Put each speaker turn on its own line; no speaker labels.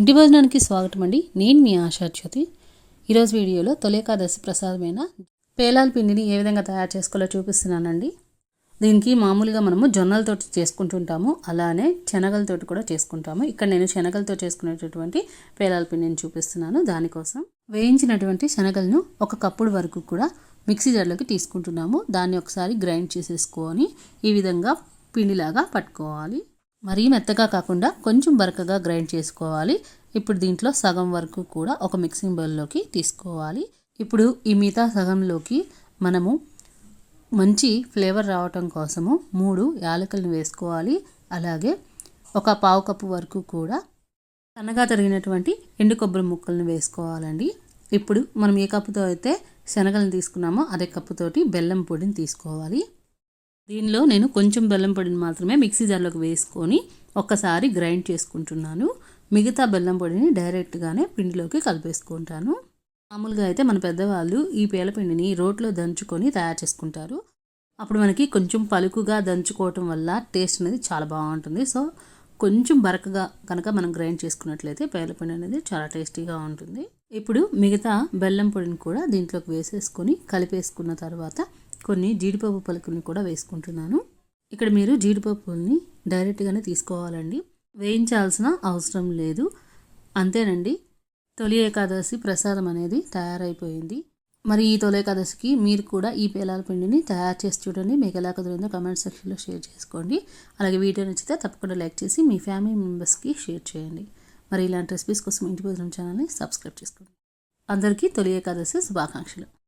ఇంటి భోజనానికి స్వాగతం అండి. నేను మీ ఆశాచ్యుతి ఈరోజు వీడియోలో తొలేకాదశి ప్రసాదమైన పేలాల పిండిని ఏ విధంగా తయారు చేసుకోవాలో చూపిస్తున్నానండి. దీనికి మామూలుగా మనము జొన్నలతో చేసుకుంటుంటాము. అలానే శనగలతోటి కూడా చేసుకుంటాము. ఇక్కడ నేను శనగలతో చేసుకునేటటువంటి పేలాల పిండిని చూపిస్తున్నాను. దానికోసం వేయించినటువంటి శనగలను ఒక కప్పుడు వరకు కూడా మిక్సీ జార్లోకి తీసుకుంటున్నాము. దాన్ని ఒకసారి గ్రైండ్ చేసేసుకొని ఈ విధంగా పిండిలాగా పట్టుకోవాలి. మరీ మెత్తగా కాకుండా కొంచెం బరకగా గ్రైండ్ చేసుకోవాలి. ఇప్పుడు దీంట్లో సగం వరకు కూడా ఒక మిక్సింగ్ బౌల్లోకి తీసుకోవాలి. ఇప్పుడు ఈ మిగతా సగంలోకి మనము మంచి ఫ్లేవర్ రావటం కోసము మూడు యాలకులను వేసుకోవాలి. అలాగే ఒక పావు కప్పు వరకు కూడా సన్నగా తరిగినటువంటి ఎండు కొబ్బరి ముక్కలను వేసుకోవాలండి. ఇప్పుడు మనం ఏ కప్పుతో అయితే శనగలను తీసుకున్నామో అదే కప్పుతోటి బెల్లం పొడిని తీసుకోవాలి. దీనిలో నేను కొంచెం బెల్లం పొడిని మాత్రమే మిక్సీ జార్లోకి వేసుకొని ఒక్కసారి గ్రైండ్ చేసుకుంటున్నాను. మిగతా బెల్లం పొడిని డైరెక్ట్గానే పిండిలోకి కలిపేసుకుంటాను. మామూలుగా అయితే మన పెద్దవాళ్ళు ఈ పేలపిండిని రోట్లో దంచుకొని తయారు చేసుకుంటారు. అప్పుడు మనకి కొంచెం పలుకుగా దంచుకోవటం వల్ల టేస్ట్ అనేది చాలా బాగుంటుంది. సో కొంచెం బరకగా కనుక మనం గ్రైండ్ చేసుకున్నట్లయితే పేలపిండి అనేది చాలా టేస్టీగా ఉంటుంది. ఇప్పుడు మిగతా బెల్లం పొడిని కూడా దీంట్లోకి వేసేసుకొని కలిపేసుకున్న తర్వాత కొన్ని జీడిపప్పు పలుకుల్ని కూడా వేసుకుంటున్నాను. ఇక్కడ మీరు జీడిపప్పుల్ని డైరెక్ట్గానే తీసుకోవాలండి. వేయించాల్సిన అవసరం లేదు. అంతేనండి. తొలి ఏకాదశి ప్రసాదం అనేది తయారైపోయింది. మరి ఈ తొలి ఏకాదశికి మీరు కూడా ఈ పేలాల పిండిని తయారు చేసి చూడండి. మీకు ఎలా కుదిరిందో కమెంట్ సెక్షన్లో షేర్ చేసుకోండి. అలాగే వీడియో నచ్చితే తప్పకుండా లైక్ చేసి మీ ఫ్యామిలీ మెంబర్స్కి షేర్ చేయండి. మరి ఇలాంటి రెసిపీస్ కోసం ఇంటి భోజనం ఛానల్ని సబ్స్క్రైబ్ చేసుకోండి. అందరికీ తొలి ఏకాదశి శుభాకాంక్షలు.